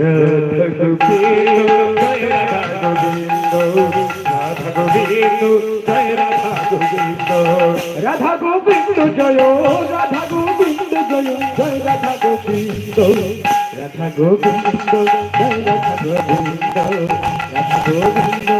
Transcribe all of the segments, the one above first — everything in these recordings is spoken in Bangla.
রাধা গোবিন্দ জয় রাধা গোবিন্দ রাধা জয় জয় রাধা গোবিন্দ রাধা গোবিন্দ জয় রাধা গোবিন্দ রাধা গোবিন্দ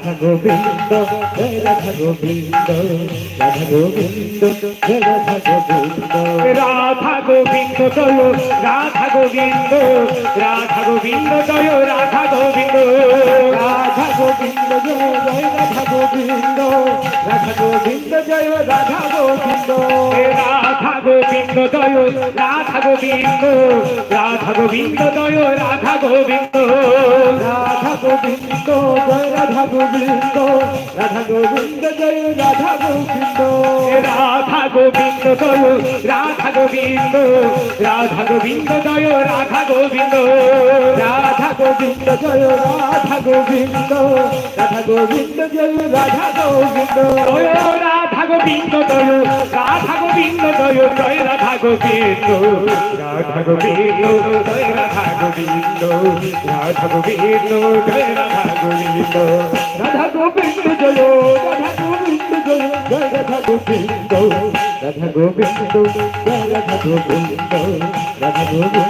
রাধা গোবিন্দ জয় রাধা গোবিন্দ রাধা গোবিন্দ জয় রাধা গোবিন্দ। রাধা গোবিন্দ জয় রাধা গোবিন্দ রাধা গোবিন্দ জয় রাধা গোবিন্দ। রাধা গোবিন্দ জয় জয় রাধা গোবিন্দ রাধা গোবিন্দ জয় রাধা গোবিন্দ। রাধা গোবিন্দ জয় রাধা গোবিন্দ রাধা গোবিন্দ জয় রাধা গোবিন্দ। রাধা গোবিন্দ জয় রাধা গোবিন্দ রাধা গোবিন্দ জয় রাধা গোবিন্দ। রাধা গোবিন্দ জয় রাধা গোবিন্দ রাধা গোবিন্দ জয় রাধা গোবিন্দ। রাধা গোবিন্দ জয় রাধা গোবিন্দ রাধা গোবিন্দ জয় রাধা গোবিন্দ। গোবিন্দ জয় রাধা গোবিন্দ জয় জয় রাধা গোবিন্দ রাধা গোবিন্দ, জয় রাধা গোবিন্দ রাধা গোবিন্দ, জয় রাধা গোবিন্দ রাধা গোবিন্দ জয়, রাধা গোবিন্দ জয় রাধা গোবিন্দ রাধা গোবিন্দ রাধা গোবিন্দ রাধা গোবিন্দ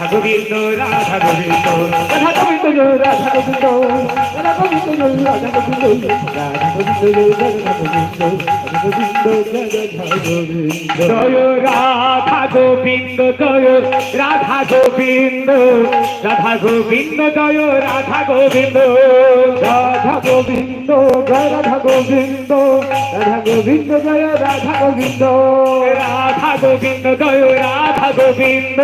রাধা গোবিন্দ রাধা গোবিন্দ রাধা গোবিন্দ রাধা গোবিন্দ রাধা গোবিন্দ রাধা গোবিন্দ রাধা গোবিন্দ রাধা গোবিন্দ রাধা গোবিন্দ জয় রাধা গোবিন্দ রাধা গোবিন্দ জয় রাধা গোবিন্দ রাধা গোবিন্দ জয় রাধা গোবিন্দ রাধা গোবিন্দ জয় রাধা গোবিন্দ রাধা গোবিন্দ জয় রাধা গোবিন্দ